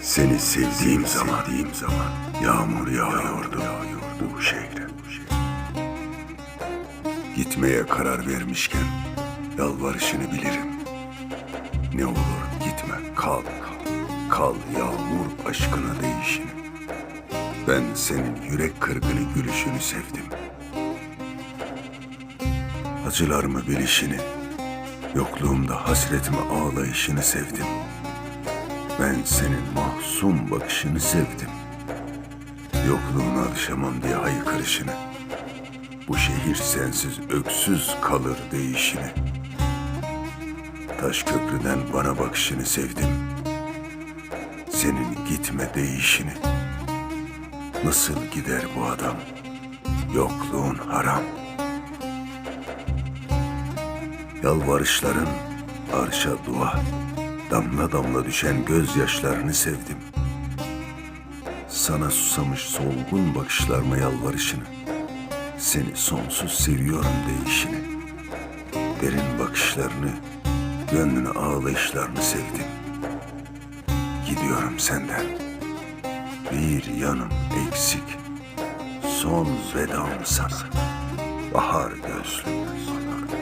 Seni sevdiğim zaman, sevdiğim zaman yağmur yağıyordu, yağıyordu bu şehre. Gitmeye karar vermişken yalvarışını bilirim. Ne olur gitme, kal, kal, kal yağmur aşkına değişini. Ben senin yürek kırgını gülüşünü sevdim. Acılarımı bilişini, yokluğumda hasretime ağlayışını sevdim. Ben senin mahzun bakışını sevdim. Yokluğuna alışamam diye haykırışını. Bu şehir sensiz öksüz kalır değişini. Taş köprüden bana bakışını sevdim. Senin gitme değişini. Nasıl gider bu adam? Yokluğun haram. Yalvarışların arşa dua. Damla damla düşen gözyaşlarını sevdim. Sana susamış solgun bakışlarıma yalvarışını. Seni sonsuz seviyorum değişini. Derin bakışlarını, gönlünü ağlayışlarını sevdim. Gidiyorum senden. Bir yanım eksik. Son vedam sana. Bahar gözlüm. Bahar gözlüm.